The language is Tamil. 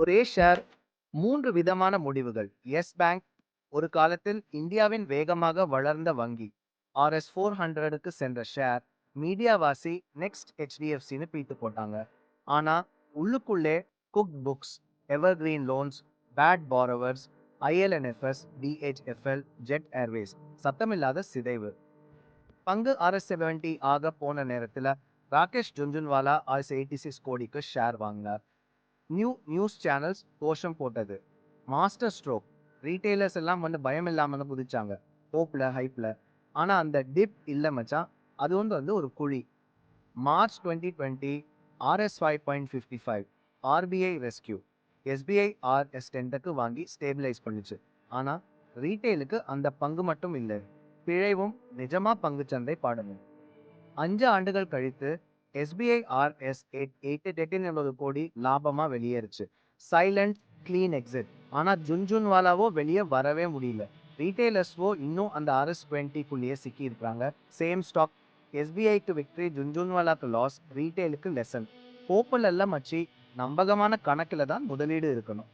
ஒரே ஷேர் மூன்று விதமான முடிவுகள். எஸ் பேங்க் ஒரு காலத்தில் இந்தியாவின் வேகமாக வளர்ந்த வங்கி. ஆர்எஸ் ஃபோர் ஹண்ட்ரடுக்கு சென்ற ஷேர் மீடியாவாசி நெக்ஸ்ட் ஹெச்டிஎஃப்சின்னு பீத்து போட்டாங்க. ஆனால் உள்ளுக்குள்ளே cook books evergreen loans bad borrowers IL&FS DHFL Jet Airways சத்தமில்லாத சிதைவு. பங்கு ஆர்எஸ் செவன்டி ஆக போன நேரத்தில் Rakesh Jhunjhunwala RS eighty six கோடிக்கு ஷேர் வாங்கினார். நியூ நியூஸ் சேனல்ஸ் கோஷம் போட்டது. Master stroke. ரீட்டைலர்ஸ் எல்லாம் வந்து பயம் இல்லாமல் குதிச்சாங்க. ஹோப்பில் ஹைப்பில் ஆனால் அந்த டிப் இல்லை மச்சான். அது வந்து வந்து ஒரு குழி. March twenty twenty RS five point fifty five RBI rescue SBI RS டென்ட்டுக்கு வாங்கி ஸ்டேபிளைஸ் பண்ணுச்சு. ஆனால் ரீட்டைலுக்கு அந்த பங்கு மட்டும் இல்லை. பிழைவும் நிஜமாக பங்கு சந்தை பாடணும் அஞ்சு ஆண்டுகள் கழித்து எஸ்பிஐ ஆர்எஸ் எயிட் எயிட்டு எட்டு கோடி லாபமா வெளியேறுச்சு. சைலண்ட் க்ளீன் எக்ஸிட் ஆனா ஜுன்ஜுன்வாலாவோ வெளியே வரவே முடியல. ரீட்டைலர்ஸ்வோ இன்னும் அந்த ஆர்எஸ் டுவெண்ட்டிக்குள்ளேயே சிக்கி இருக்கிறாங்க சேம் ஸ்டாக் எஸ்பிஐக்கு விக்ட்ரி ஜுன்ஜுன்வாலாக்கு லாஸ் ரீட்டைலுக்கு லெசன் போப்பல் எல்லாம் மச்சி நம்பகமான கணக்கில் தான் முதலீடு இருக்கணும்.